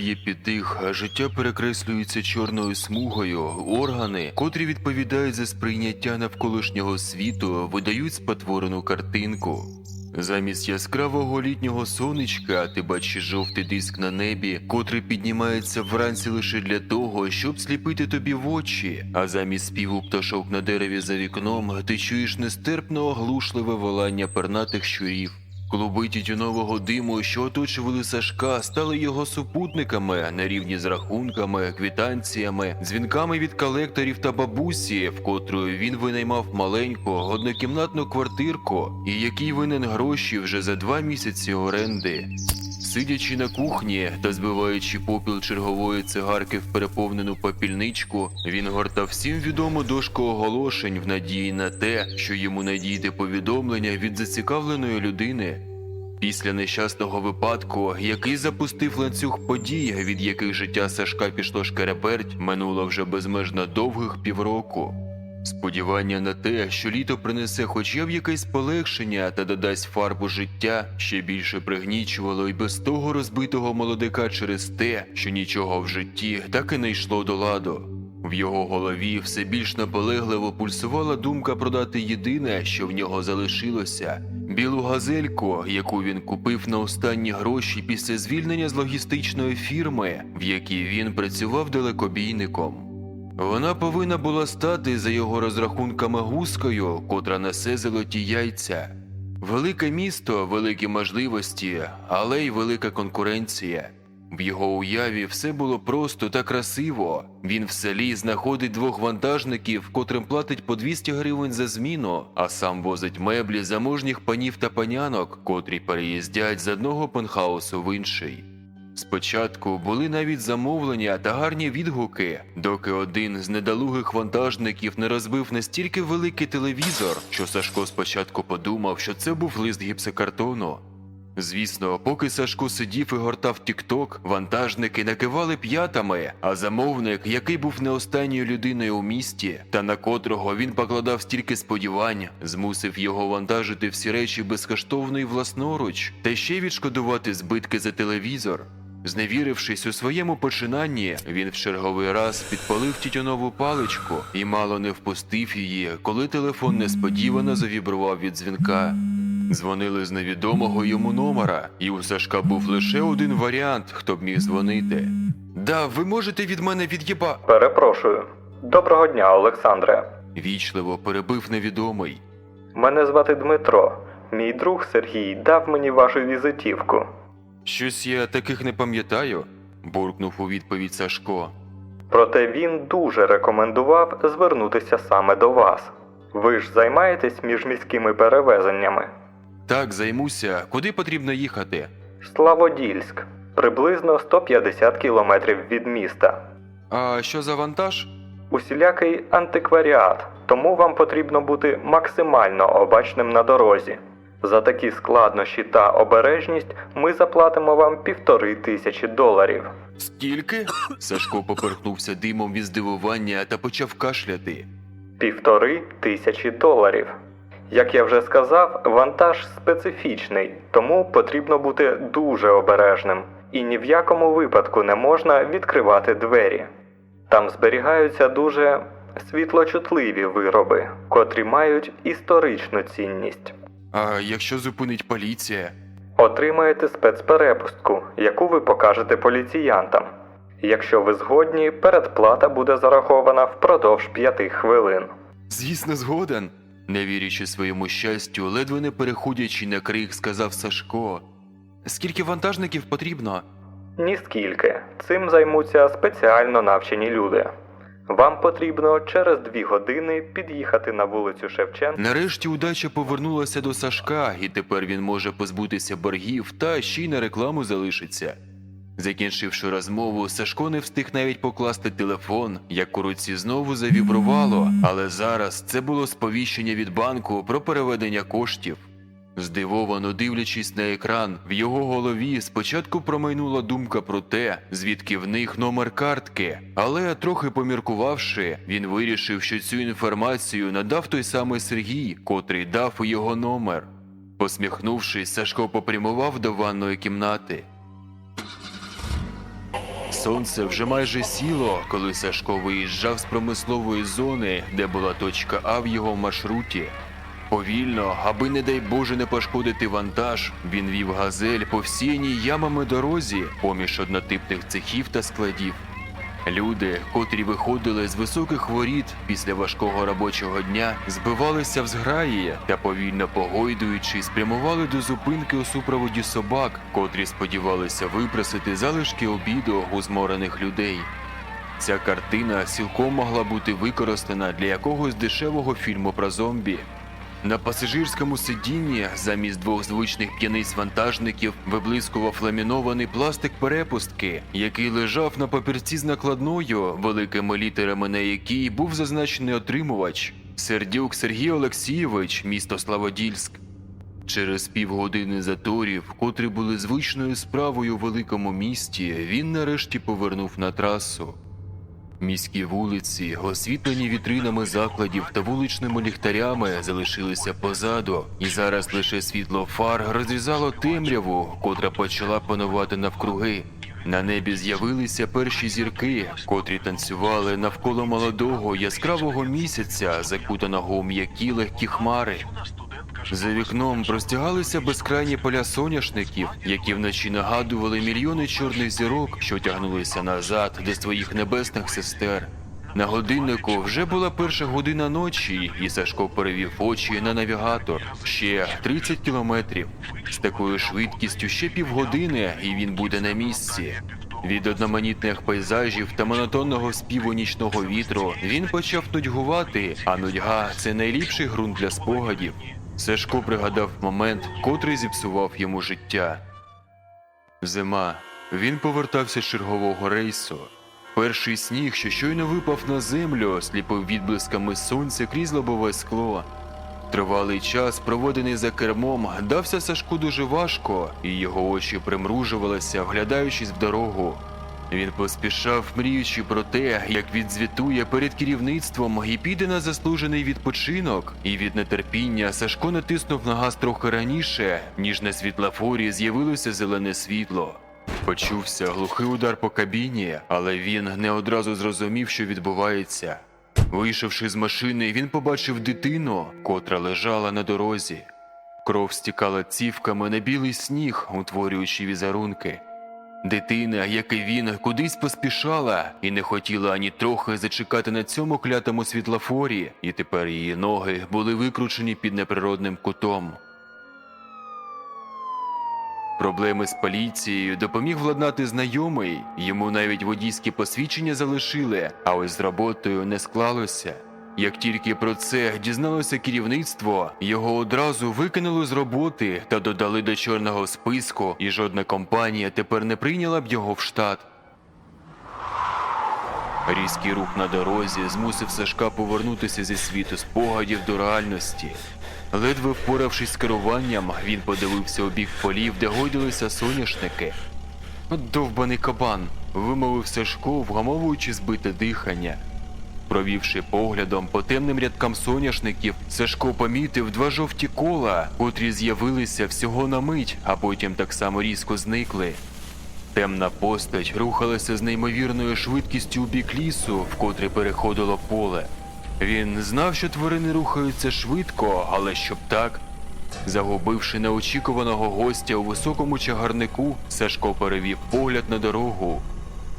Б'є під тих, а життя перекреслюється чорною смугою, органи, котрі відповідають за сприйняття навколишнього світу, видають спотворену картинку. Замість яскравого літнього сонечка ти бачиш жовтий диск на небі, котрий піднімається вранці лише для того, щоб сліпити тобі в очі. А замість співу пташок на дереві за вікном ти чуєш нестерпно оглушливе волання пернатих щурів. Клуби тютюнового диму, що оточували Сашка, стали його супутниками на рівні з рахунками, квітанціями, дзвінками від колекторів та бабусі, в котрої він винаймав маленьку однокімнатну квартирку, і який винен гроші вже за два місяці оренди. Сидячи на кухні та збиваючи попіл чергової цигарки в переповнену попільничку, він гортав всім відому дошку оголошень в надії на те, що йому надійде повідомлення від зацікавленої людини. Після нещасного випадку, який запустив ланцюг подій, від яких життя Сашка пішло шкереперть, минуло вже безмежно довгих півроку. Сподівання на те, що літо принесе хоча б якесь полегшення та додасть фарбу життя, ще більше пригнічувало й без того розбитого молодика через те, що нічого в житті так і не йшло до ладу. В його голові все більш наполегливо пульсувала думка продати єдине, що в нього залишилося білу газельку, яку він купив на останні гроші після звільнення з логістичної фірми, в якій він працював далекобійником. Вона повинна була стати за його розрахунками гускою, котра несе золоті яйця. Велике місто, великі можливості, але й велика конкуренція. В його уяві все було просто та красиво. Він в селі знаходить двох вантажників, котрим платить по 200 гривень за зміну, а сам возить меблі заможніх панів та панянок, котрі переїздять з одного пентхаусу в інший. Спочатку були навіть замовлення та гарні відгуки, доки один з недолугих вантажників не розбив настільки великий телевізор, що Сашко спочатку подумав, що це був лист гіпсокартону. Звісно, поки Сашко сидів і гортав тік-ток, вантажники накивали п'ятами, а замовник, який був не останньою людиною у місті, та на котрого він покладав стільки сподівань, змусив його вантажити всі речі безкоштовно і власноруч, та ще відшкодувати збитки за телевізор. Зневірившись у своєму починанні, він в черговий раз підпалив тютюнову паличку і мало не впустив її, коли телефон несподівано завібрував від дзвінка. Дзвонили з невідомого йому номера, і у Сашка був лише один варіант, хто б міг дзвонити. Да, ви можете від мене від'єба. Перепрошую. Доброго дня, Олександре. Вічливо перебив невідомий. Мене звати Дмитро. Мій друг Сергій дав мені вашу візитівку. Щось я таких не пам'ятаю, буркнув у відповідь Сашко. Проте він дуже рекомендував звернутися саме до вас. Ви ж займаєтесь міжміськими перевезеннями. Так, займуся. Куди потрібно їхати? Славодільськ, приблизно 150 кілометрів від міста. А що за вантаж? Усілякий антикваріат, тому вам потрібно бути максимально обачним на дорозі. За такі складнощі та обережність ми заплатимо вам півтори тисячі доларів. Скільки? Сашко поперхнувся димом від здивування та почав кашляти. Півтори тисячі доларів. Як я вже сказав, вантаж специфічний, тому потрібно бути дуже обережним. І ні в якому випадку не можна відкривати двері. Там зберігаються дуже світлочутливі вироби, котрі мають історичну цінність. А якщо зупинить поліція? Отримаєте спецперепустку, яку ви покажете поліціянтам. Якщо ви згодні, передплата буде зарахована впродовж п'яти хвилин. Звісно, згоден. Не вірячи своєму щастю, ледве не переходячи на крик, сказав Сашко. Скільки вантажників потрібно? Ніскільки. Цим займуться спеціально навчені люди. Вам потрібно через дві години під'їхати на вулицю Шевченка. Нарешті удача повернулася до Сашка, і тепер він може позбутися боргів та ще й на рекламу залишиться. Закінчивши розмову, Сашко не встиг навіть покласти телефон, як у руці знову завібрувало, але зараз це було сповіщення від банку про переведення коштів. Здивовано дивлячись на екран, в його голові спочатку промайнула думка про те, звідки в них номер картки, але трохи поміркувавши, він вирішив, що цю інформацію надав той самий Сергій, котрий дав його номер. Посміхнувшись, Сашко попрямував до ванної кімнати. Сонце вже майже сіло, коли Сашко виїжджав з промислової зони, де була точка А в його маршруті. Повільно, аби не дай Боже не пошкодити вантаж, він вів газель по всіяній ямами дорозі поміж однотипних цехів та складів. Люди, котрі виходили з високих воріт після важкого робочого дня, збивалися в зграї та повільно погойдуючи, спрямували до зупинки у супроводі собак, котрі сподівалися випросити залишки обіду у зморених людей. Ця картина цілком могла бути використана для якогось дешевого фільму про зомбі. На пасажирському сидінні замість двох звичних п'яниць-вантажників виблискував ламінований пластик перепустки, який лежав на папірці з накладною, великими літерами на якій був зазначений отримувач Сердюк Сергій Олексійович, місто Славодільськ. Через півгодини заторів, котрі були звичною справою у великому місті, він нарешті повернув на трасу. Міські вулиці, освітлені вітринами закладів та вуличними ліхтарями, залишилися позаду, і зараз лише світло фар розрізало темряву, котра почала панувати навкруги. На небі з'явилися перші зірки, котрі танцювали навколо молодого яскравого місяця, закутаного у м'які легкі хмари. За вікном простягалися безкрайні поля соняшників, які вночі нагадували мільйони чорних зірок, що тягнулися назад до своїх небесних сестер. На годиннику вже була перша година ночі, і Сашко перевів очі на навігатор. Ще 30 кілометрів. З такою швидкістю ще півгодини, і він буде на місці. Від одноманітних пейзажів та монотонного співу нічного вітру він почав нудьгувати, а нудьга це найліпший ґрунт для спогадів. Сашко пригадав момент, котрий зіпсував йому життя. Зима. Він повертався з чергового рейсу. Перший сніг, що щойно випав на землю, сліпив відблисками сонця крізь лобове скло. Тривалий час, проведений за кермом, дався Сашку дуже важко, і його очі примружувалися, вглядаючись в дорогу. Він поспішав, мріючи про те, як відзвітує перед керівництвом і піде на заслужений відпочинок. І від нетерпіння Сашко натиснув на газ трохи раніше, ніж на світлофорі з'явилося зелене світло. Почувся глухий удар по кабіні, але він не одразу зрозумів, що відбувається. Вийшовши з машини, він побачив дитину, котра лежала на дорозі. Кров стікала цівками на білий сніг, утворюючи візерунки. Дитина, як і він, кудись поспішала і не хотіла ані трохи зачекати на цьому клятому світлофорі, і тепер її ноги були викручені під неприродним кутом. Проблеми з поліцією допоміг владнати знайомий, йому навіть водійські посвідчення залишили, а ось з роботою не склалося. Як тільки про це дізналося керівництво, його одразу викинули з роботи та додали до чорного списку, і жодна компанія тепер не прийняла б його в штат. Різкий рух на дорозі змусив Сашка повернутися зі світу спогадів до реальності. Ледве впоравшись з керуванням, він подивився у бік полів, де гойдалися соняшники. Довбаний кабан, вимовив Сашко, вгамовуючи збите дихання. Провівши поглядом по темним рядкам соняшників, Сашко помітив два жовті кола, котрі з'явилися всього на мить, а потім так само різко зникли. Темна постать рухалася з неймовірною швидкістю у бік лісу, в котрий переходило поле. Він знав, що тварини рухаються швидко, але щоб так. Загубивши неочікуваного гостя у високому чагарнику, Сашко перевів погляд на дорогу.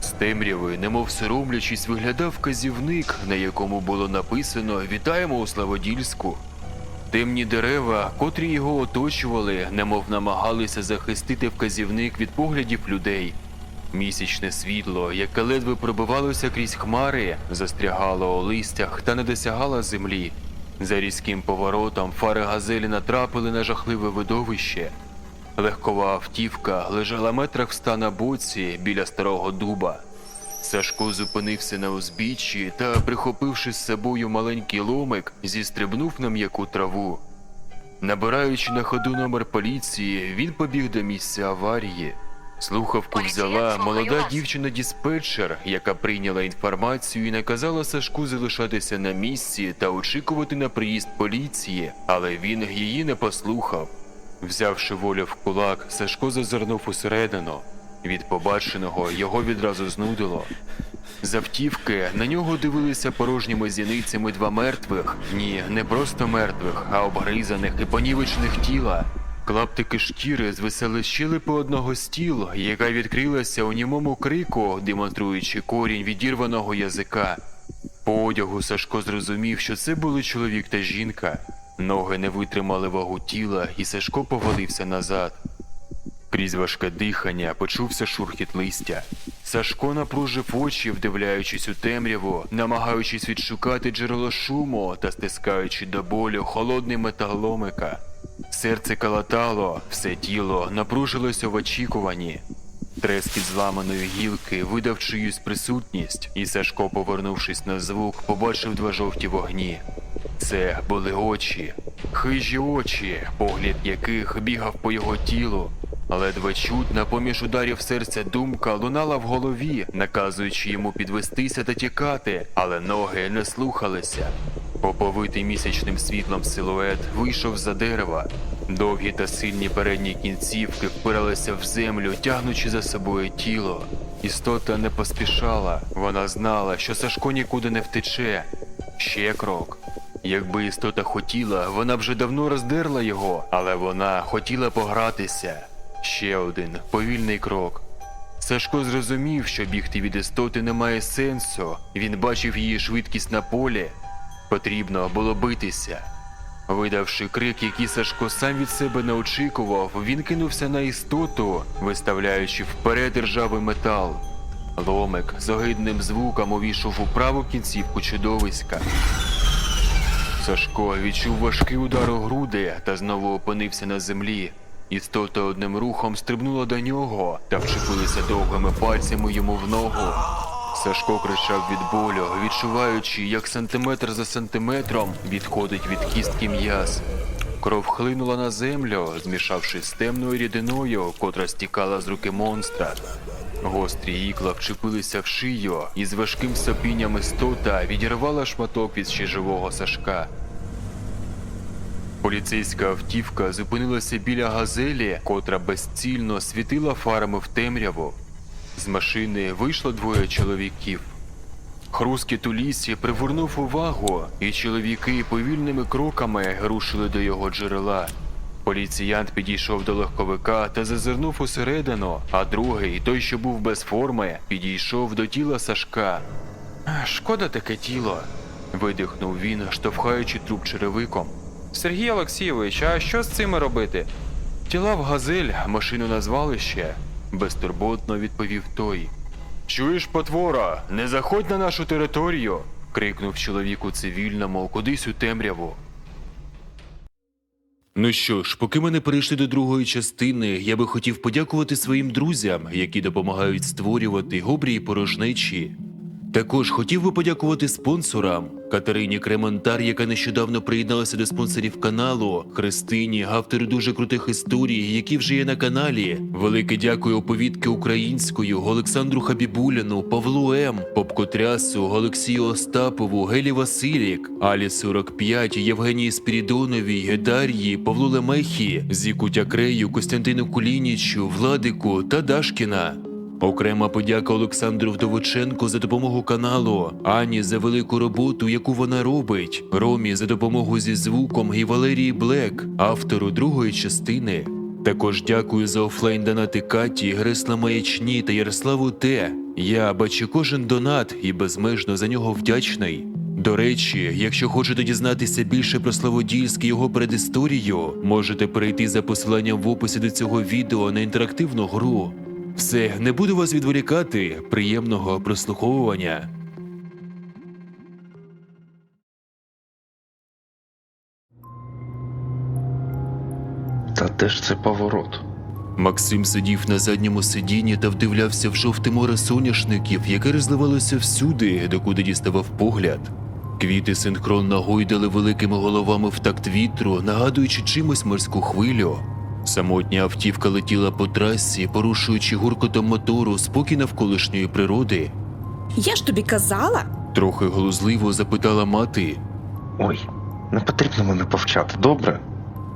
З темряви, немов соромлячись, виглядав вказівник, на якому було написано Вітаємо у Славодільську. Темні дерева, котрі його оточували, немов намагалися захистити вказівник від поглядів людей. Місячне світло, яке ледве пробивалося крізь хмари, застрягало у листях та не досягало землі. За різким поворотом фари газелі натрапили на жахливе видовище. Легкова автівка лежала метрах в ста на боці біля старого дуба. Сашко зупинився на узбіччі та, прихопивши з собою маленький ломик, зістрибнув на м'яку траву. Набираючи на ходу номер поліції, він побіг до місця аварії. Слухавку взяла молода дівчина-диспетчер, яка прийняла інформацію і наказала Сашку залишатися на місці та очікувати на приїзд поліції, але він її не послухав. Взявши волю в кулак, Сашко зазирнув усередину. Від побаченого його відразу знудило. З автівки на нього дивилися порожніми зіницями два мертвих. Ні, не просто мертвих, а обгризаних і понівечених тіла. Клаптики шкіри звисали з щелепи одного з тіл, яка відкрилася у німому крику, демонструючи корінь відірваного язика. По одягу Сашко зрозумів, що це були чоловік та жінка. Ноги не витримали вагу тіла, і Сашко повалився назад. Крізь важке дихання почувся шурхіт листя. Сашко напружив очі, вдивляючись у темряву, намагаючись відшукати джерело шуму та стискаючи до болю холодний метал ломика. Серце калатало, все тіло напружилося в очікуванні. Трескіт зламаної гілки видав чиюсь присутність, і Сашко, повернувшись на звук, побачив два жовті вогні. Це були очі, хижі очі, погляд яких бігав по його тілу. Ледве чутна поміж ударів серця думка лунала в голові, наказуючи йому підвестися та тікати, але ноги не слухалися. Поповитий місячним світлом силует вийшов за дерева. Довгі та сильні передні кінцівки впиралися в землю, тягнучи за собою тіло. Істота не поспішала, вона знала, що Сашко нікуди не втече. Ще крок. Якби істота хотіла, вона вже давно роздерла його, але вона хотіла погратися. Ще один повільний крок. Сашко зрозумів, що бігти від істоти немає сенсу. Він бачив її швидкість на полі. Потрібно було битися. Видавши крик, який Сашко сам від себе не очікував, він кинувся на істоту, виставляючи вперед ржавий метал. Ломик з огидним звуком увійшов у праву кінцівку чудовиська. Сашко відчув важкий удар у груди та знову опинився на землі. Істота одним рухом стрибнула до нього та вчепилася довгими пальцями йому в ногу. Сашко кричав від болю, відчуваючи, як сантиметр за сантиметром відходить від кістки м'яз. Кров хлинула на землю, змішавшись з темною рідиною, котра стікала з руки монстра. Гострі ікла вчепилися в шию, і з важким сопінням істота відірвала шматок від ще живого Сашка. Поліцейська автівка зупинилася біля газелі, котра безцільно світила фарами в темряву. З машини вийшло двоє чоловіків. Хрускіт у лісі привернув увагу, і чоловіки повільними кроками рушили до його джерела. Поліціянт підійшов до легковика та зазирнув усередину, а другий, той, що був без форми, підійшов до тіла Сашка. Шкода таке тіло, видихнув він, штовхаючи труп черевиком. Сергій Олексійович, а що з цими робити? Тіла в газель, машину на звалище, безтурботно відповів той. Чуєш, потвора, не заходь на нашу територію. крикнув чоловік у цивільному кудись у темряву. Ну що ж, поки ми не перейшли до другої частини, я би хотів подякувати своїм друзям, які допомагають створювати гобрі і порожнечі. Також хотів би подякувати спонсорам Катерині Кремонтар, яка нещодавно приєдналася до спонсорів каналу, Христині, автору дуже крутих історій, які вже є на каналі. Велике дякую оповідки українською Олександру Хабібуляну, Павлу М, Попкотрясу, Олексію Остапову, Гелі Василік, Алі 45, Євгенії Спірідоновій, Дар'ї, Павлу Лемехі, Зіку Тякрею, Костянтину Кулінічу, Владику та Дашкіна. Окрема подяка Олександру Вдовиченку за допомогу каналу, Ані за велику роботу, яку вона робить, Ромі за допомогу зі звуком і Валерії Блек, автору другої частини. Також дякую за офлайн донати Каті, Гресла Маячні та Ярославу Т. Я бачу кожен донат і безмежно за нього вдячний. До речі, якщо хочете дізнатися більше про Славодільськ його предісторію, можете перейти за посиланням в описі до цього відео на інтерактивну гру. Все, не буду вас відволікати. Приємного прослуховування. Та де ж це поворот? Максим сидів на задньому сидінні та вдивлявся в жовте море соняшників, яке розливалося всюди, докуди діставав погляд. Квіти синхронно гойдали великими головами в такт вітру, нагадуючи чимось морську хвилю. Самотня автівка летіла по трасі, порушуючи гуркотом мотору спокій навколишньої природи. Я ж тобі казала. Трохи глузливо запитала мати. Ой, не потрібно мене повчати, добре?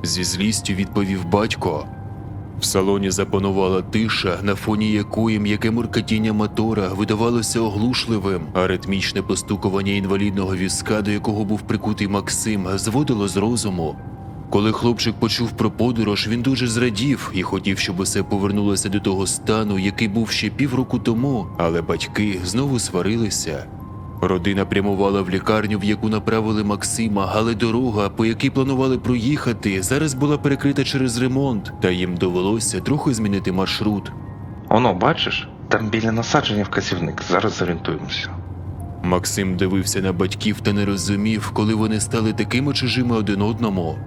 Зі злістю відповів батько. В салоні запанувала тиша, на фоні якої м'яке муркатіння мотора видавалося оглушливим, а ритмічне постукування інвалідного візка, до якого був прикутий Максим, зводило з розуму. Коли хлопчик почув про подорож, він дуже зрадів і хотів, щоб усе повернулося до того стану, який був ще півроку тому, але батьки знову сварилися. Родина прямувала в лікарню, в яку направили Максима, але дорога, по якій планували проїхати, зараз була перекрита через ремонт, та їм довелося трохи змінити маршрут. Оно, бачиш? Там біля насадження вказівник. Зараз зорієнтуємося. Максим дивився на батьків та не розумів, коли вони стали такими чужими один одному.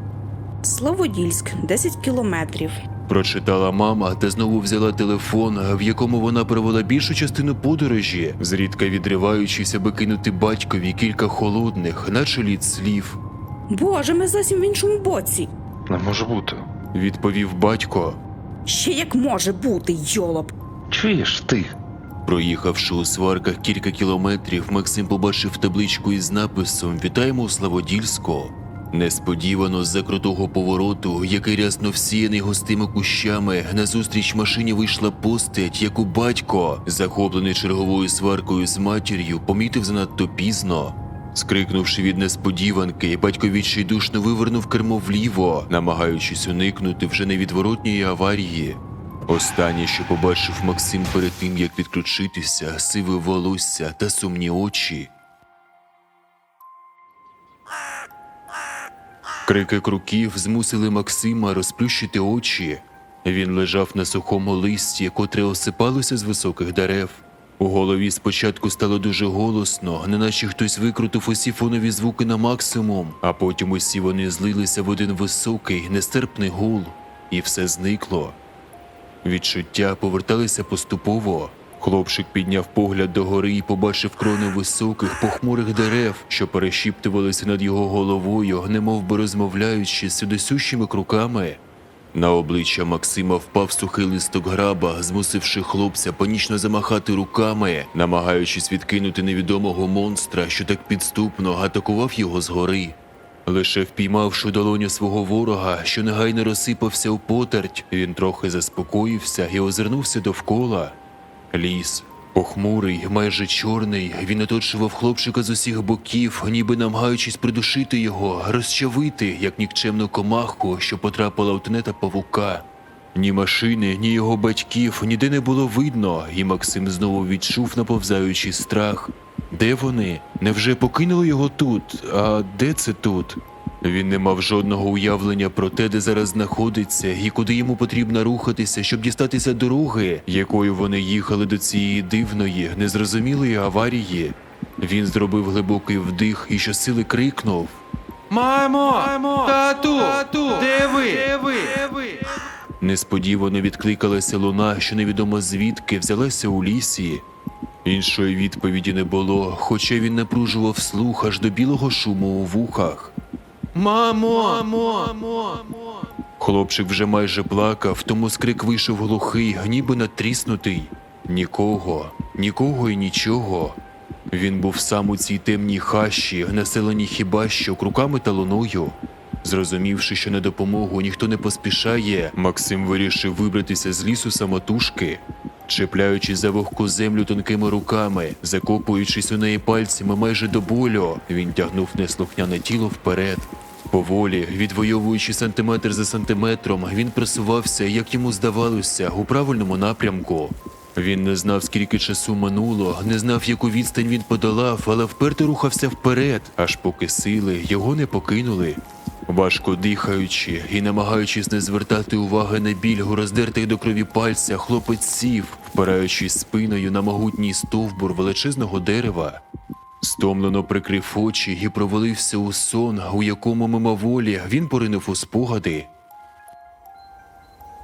Славодільськ, 10 кілометрів. Прочитала мама та знову взяла телефон, в якому вона провела більшу частину подорожі, зрідка відриваючись, аби кинути батькові кілька холодних, наче лід слів. Боже, ми зовсім в іншому боці. Не може бути. Відповів батько. Ще як може бути, йолоп. Чуєш ти? Проїхавши у сварках кілька кілометрів, Максим побачив табличку із написом Вітаємо у Славодільську. Несподівано з-за крутого повороту, який рясно всіяний густими кущами, назустріч машині вийшла постать, яку батько, захоплений черговою сваркою з матір'ю, помітив занадто пізно. Скрикнувши від несподіванки, батько відчайдушно вивернув кермо вліво, намагаючись уникнути вже невідворотньої аварії. Останнє, що побачив Максим перед тим, як відключитися, сиве волосся та сумні очі. Крики круків змусили Максима розплющити очі. Він лежав на сухому листі, котре осипалося з високих дерев. У голові спочатку стало дуже голосно, неначе хтось викрутив усі фонові звуки на максимум, а потім усі вони злилися в один високий, нестерпний гул, і все зникло. Відчуття поверталися поступово. Хлопчик підняв погляд догори і побачив крони високих, похмурих дерев, що перешіптувалися над його головою, немов би розмовляючи з сюдосющими круками. На обличчя Максима впав сухий листок граба, змусивши хлопця панічно замахати руками, намагаючись відкинути невідомого монстра, що так підступно атакував його згори. Лише впіймавши долоню свого ворога, що негайно розсипався у потерть, він трохи заспокоївся і озирнувся довкола. Ліс, похмурий, майже чорний, він оточував хлопчика з усіх боків, ніби намагаючись придушити його, розчавити, як нікчемну комаху, що потрапила у тнета павука. Ні машини, ні його батьків ніде не було видно, і Максим знову відчув наповзаючий страх. Де вони? Невже покинули його тут? А де це тут? Він не мав жодного уявлення про те, де зараз знаходиться, і куди йому потрібно рухатися, щоб дістатися дороги, якою вони їхали до цієї дивної, незрозумілої аварії. Він зробив глибокий вдих і щосили крикнув. Мамо! Тату! Тату! Де ви? Де ви? Несподівано відкликалася луна, що невідомо звідки взялася у лісі. Іншої відповіді не було, хоча він напружував слух аж до білого шуму у вухах. Мамо! Мамо! Хлопчик вже майже плакав, тому скрик вийшов глухий, ніби натріснутий. Нікого, нікого і нічого. Він був сам у цій темній хащі, населеній хіба що круками та луною. Зрозумівши, що на допомогу ніхто не поспішає, Максим вирішив вибратися з лісу самотужки. Чіпляючись за вогку землю тонкими руками, закопуючись у неї пальцями майже до болю, він тягнув неслухняне тіло вперед. Поволі, відвоюючи сантиметр за сантиметром, він просувався, як йому здавалося, у правильному напрямку. Він не знав, скільки часу минуло, не знав, яку відстань він подолав, але вперто рухався вперед, аж поки сили його не покинули. Важко дихаючи і намагаючись не звертати уваги на біль у роздертих до крові пальця, хлопець сів, впираючись спиною на могутній стовбур величезного дерева. Стомлено прикрив очі і провалився у сон, у якому мимоволі він поринув у спогади.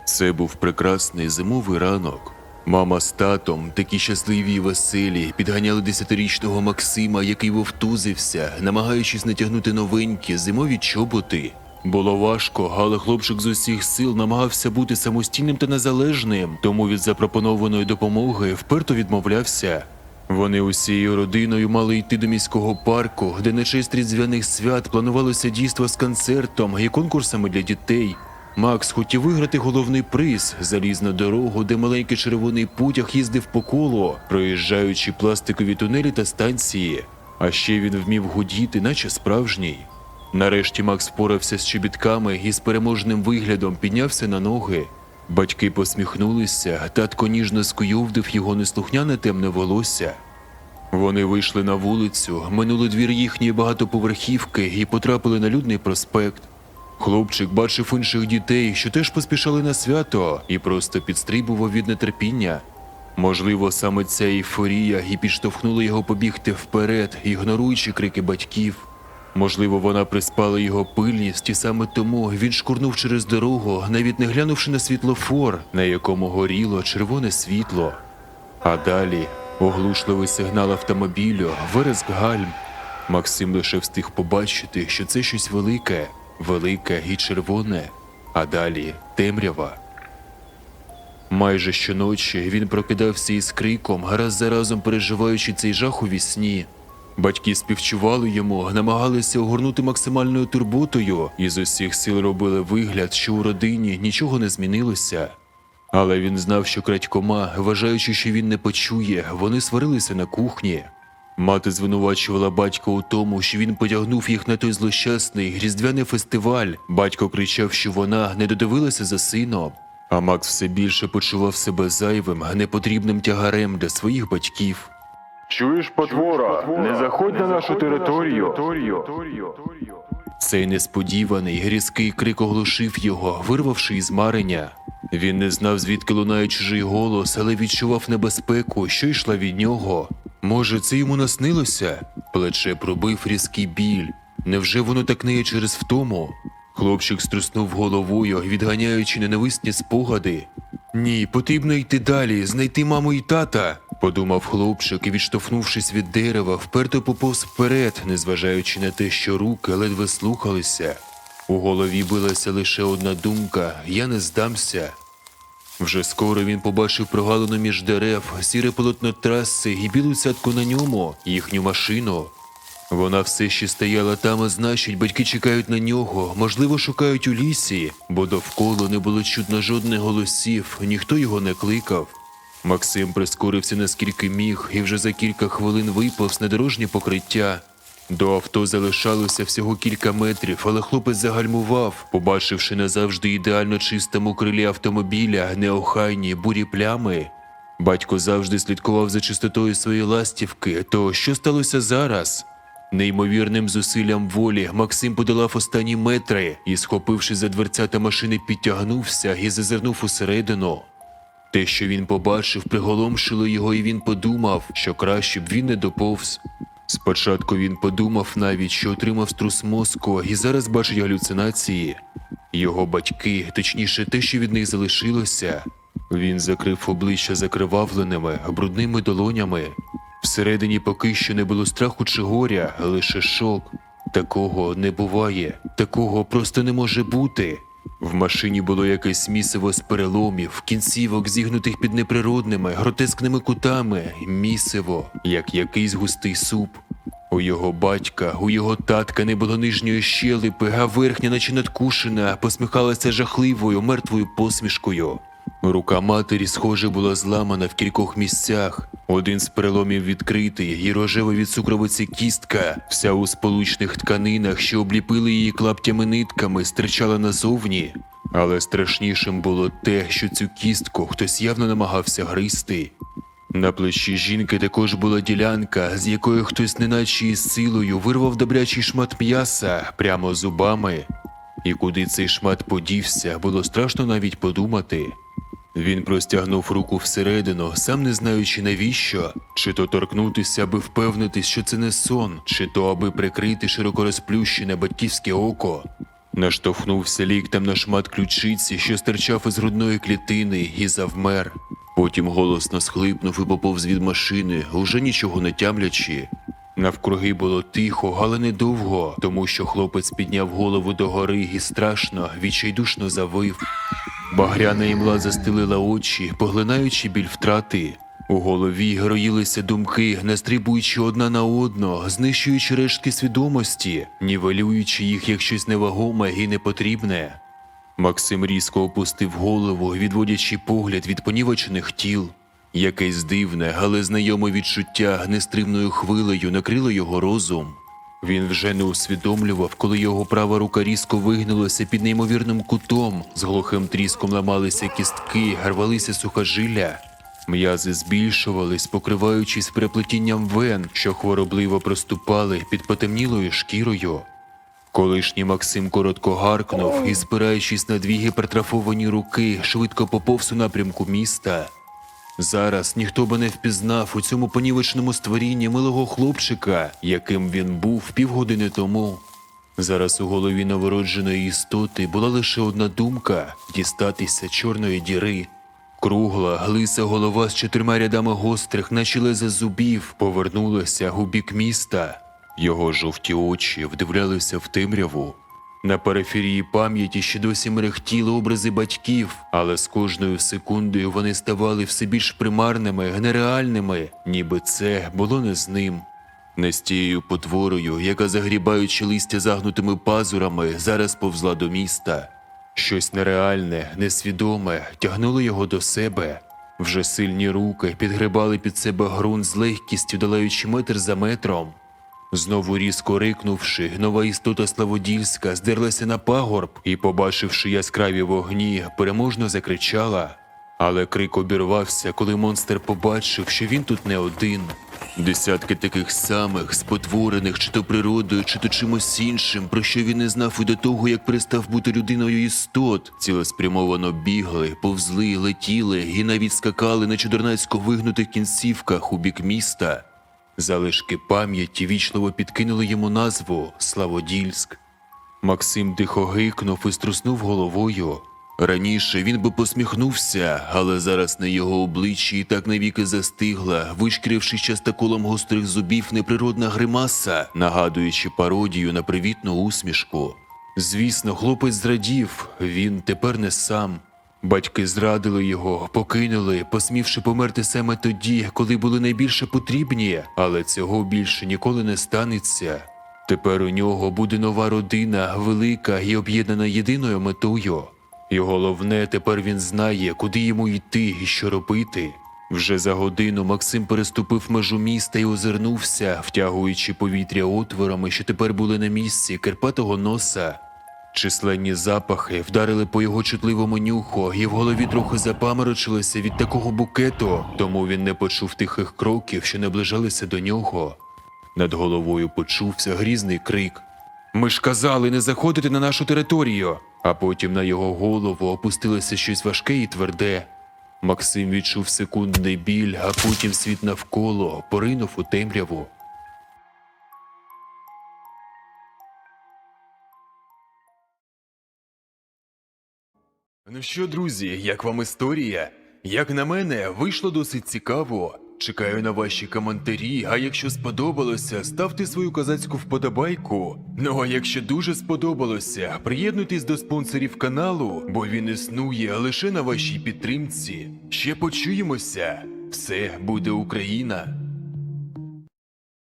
Це був прекрасний зимовий ранок. Мама з татом, такі щасливі й веселі, підганяли десятирічного Максима, який вовтузився, намагаючись натягнути новенькі зимові чоботи. Було важко, але хлопчик з усіх сил намагався бути самостійним та незалежним, тому від запропонованої допомоги вперто відмовлявся. Вони усією родиною мали йти до міського парку, де на честь різдвяних свят планувалося дійство з концертом і конкурсами для дітей. Макс хотів виграти головний приз залізну дорогу, де маленький червоний потяг їздив по колу, проїжджаючи пластикові тунелі та станції. А ще він вмів гудіти, наче справжній. Нарешті Макс впорався з чобітками і з переможним виглядом піднявся на ноги. Батьки посміхнулися, татко ніжно скуйовдив його неслухняне темне волосся. Вони вийшли на вулицю, минули двір їхньої багатоповерхівки і потрапили на людний проспект. Хлопчик бачив інших дітей, що теж поспішали на свято, і просто підстрибував від нетерпіння. Можливо, саме ця ейфорія і підштовхнула його побігти вперед, ігноруючи крики батьків. Можливо, вона приспала його пильність, і саме тому він шкурнув через дорогу, навіть не глянувши на світлофор, на якому горіло червоне світло. А далі оглушливий сигнал автомобілю, вереск гальм. Максим лише встиг побачити, що це щось велике, велике і червоне, а далі темрява. Майже щоночі він прокидався із криком, раз за разом переживаючи цей жах у вісні. Батьки співчували йому, намагалися огорнути максимальною турботою і з усіх сил робили вигляд, що у родині нічого не змінилося. Але він знав, що крадькома, вважаючи, що він не почує, вони сварилися на кухні. Мати звинувачувала батька у тому, що він потягнув їх на той злощасний різдвяний фестиваль. Батько кричав, що вона не додивилася за сином. А Макс все більше почував себе зайвим, непотрібним тягарем для своїх батьків. Чуєш, потвора? Не заходь на нашу територію. Цей несподіваний різкий крик оглушив його, вирвавши із марення. Він не знав, звідки лунає чужий голос, але відчував небезпеку, що йшла від нього. Може, це йому наснилося? Плече пробив різкий біль. Невже воно так неє через втому? Хлопчик струснув головою, відганяючи ненависні спогади. Ні, потрібно йти далі, знайти маму і тата, подумав хлопчик і, відштовхнувшись від дерева, вперто поповз вперед, незважаючи на те, що руки ледве слухалися. У голові билася лише одна думка я не здамся. Вже скоро він побачив прогалину між дерев, сіре полотно траси і білу цятку на ньому, їхню машину. Вона все ще стояла там, а значить, батьки чекають на нього, можливо, шукають у лісі, бо довкола не було чутно жодних голосів, ніхто його не кликав. Максим прискорився наскільки міг і вже за кілька хвилин виповз на дорожнє покриття. До авто залишалося всього кілька метрів, але хлопець загальмував, побачивши назавжди ідеально чистому крилі автомобіля неохайні бурі плями. Батько завжди слідкував за чистотою своєї ластівки, то що сталося зараз? Неймовірним зусиллям волі Максим подолав останні метри і, схопивши за дверцята машини, підтягнувся і зазирнув усередину. Те, що він побачив, приголомшило його, і він подумав, що краще б він не доповз. Спочатку він подумав навіть, що отримав струс мозку і зараз бачить галюцинації. Його батьки, точніше, те, що від них залишилося. Він закрив обличчя закривавленими, брудними долонями. Всередині поки що не було страху чи горя, лише шок. Такого не буває, такого просто не може бути. В машині було якесь місиво з переломів, кінцівок, зігнутих під неприродними, гротескними кутами, місиво, як якийсь густий суп. У його батька, у його татка не було нижньої щелепи, а верхня, наче надкушена, посміхалася жахливою, мертвою посмішкою. Рука матері, схоже, була зламана в кількох місцях. Один з переломів відкритий, і рожева від цукровиці кістка, вся у сполучних тканинах, що обліпили її клаптями нитками, стирчала назовні. Але страшнішим було те, що цю кістку хтось явно намагався гризти. На плечі жінки також була ділянка, з якої хтось неначе із силою вирвав добрячий шмат м'яса прямо зубами. І куди цей шмат подівся, було страшно навіть подумати. Він простягнув руку всередину, сам не знаючи навіщо, чи то торкнутися, аби впевнитись, що це не сон, чи то аби прикрити широко розплющене батьківське око. Наштовхнувся ліктем на шмат ключиці, що стирчав із грудної клітини, і завмер. Потім голосно схлипнув і поповз від машини, уже нічого не тямлячи. Навкруги було тихо, але недовго, тому що хлопець підняв голову догори і страшно, відчайдушно завив. Багряна імла застелила очі, поглинаючи біль втрати. У голові гроїлися думки, настрибуючи одна на одну, знищуючи рештки свідомості, нівелюючи їх як щось невагоме і непотрібне. Максим різко опустив голову, відводячи погляд від понівечених тіл. Якесь дивне, але знайоме відчуття нестримною хвилею накрило його розум. Він вже не усвідомлював, коли його права рука різко вигнулася під неймовірним кутом, з глухим тріском ламалися кістки, рвалися сухожилля. М'язи збільшувались, покриваючись переплетінням вен, що хворобливо проступали під потемнілою шкірою. Колишній Максим коротко гаркнув і, спираючись на дві гіпертрафовані руки, швидко поповз у напрямку міста. Зараз ніхто би не впізнав у цьому понівечному створінні милого хлопчика, яким він був півгодини тому. Зараз у голові новородженої істоти була лише одна думка дістатися чорної діри. Кругла, глиса голова з чотирма рядами гострих, наче леза зубів, повернулася у бік міста. Його жовті очі вдивлялися в темряву. На периферії пам'яті ще досі мерехтіли образи батьків, але з кожною секундою вони ставали все більш примарними, нереальними, ніби це було не з ним. Не з тією потворою, яка, загрібаючи листя загнутими пазурами, зараз повзла до міста. Щось нереальне, несвідоме тягнуло його до себе. Вже сильні руки підгребали під себе ґрунт з легкістю, долаючи метр за метром. Знову різко рикнувши, нова істота Славодільська здерлася на пагорб і, побачивши яскраві вогні, переможно закричала. Але крик обірвався, коли монстр побачив, що він тут не один. Десятки таких самих, спотворених чи то природою, чи то чимось іншим, про що він не знав і до того, як перестав бути людиною істот, цілеспрямовано бігли, повзли, летіли і навіть скакали на чудернацько вигнутих кінцівках у бік міста. Залишки пам'яті вічливо підкинули йому назву Славодільськ. Максим тихо гикнув і струснув головою. Раніше він би посміхнувся, але зараз на його обличчі так навіки застигла, вишкіривши частоколом гострих зубів неприродна гримаса, нагадуючи пародію на привітну усмішку. Звісно, хлопець зрадів, він тепер не сам. Батьки зрадили його, покинули, посмівши померти саме тоді, коли були найбільше потрібні, але цього більше ніколи не станеться. Тепер у нього буде нова родина, велика і об'єднана єдиною метою. І головне, тепер він знає, куди йому йти і що робити. Вже за годину Максим переступив межу міста і озирнувся, втягуючи повітря отворами, що тепер були на місці Карпатого носа. Численні запахи вдарили по його чутливому нюху, і в голові трохи запаморочилося від такого букету, тому він не почув тихих кроків, що наближалися до нього. Над головою почувся грізний крик. Ми ж казали не заходити на нашу територію. А потім на його голову опустилося щось важке і тверде. Максим відчув секундний біль, а потім світ навколо поринув у темряву. Ну що, друзі, як вам історія? Як на мене, вийшло досить цікаво. Чекаю на ваші коментарі, а якщо сподобалося, ставте свою козацьку вподобайку. Ну а якщо дуже сподобалося, приєднуйтесь до спонсорів каналу, бо він існує лише на вашій підтримці. Ще почуємося. Все буде Україна.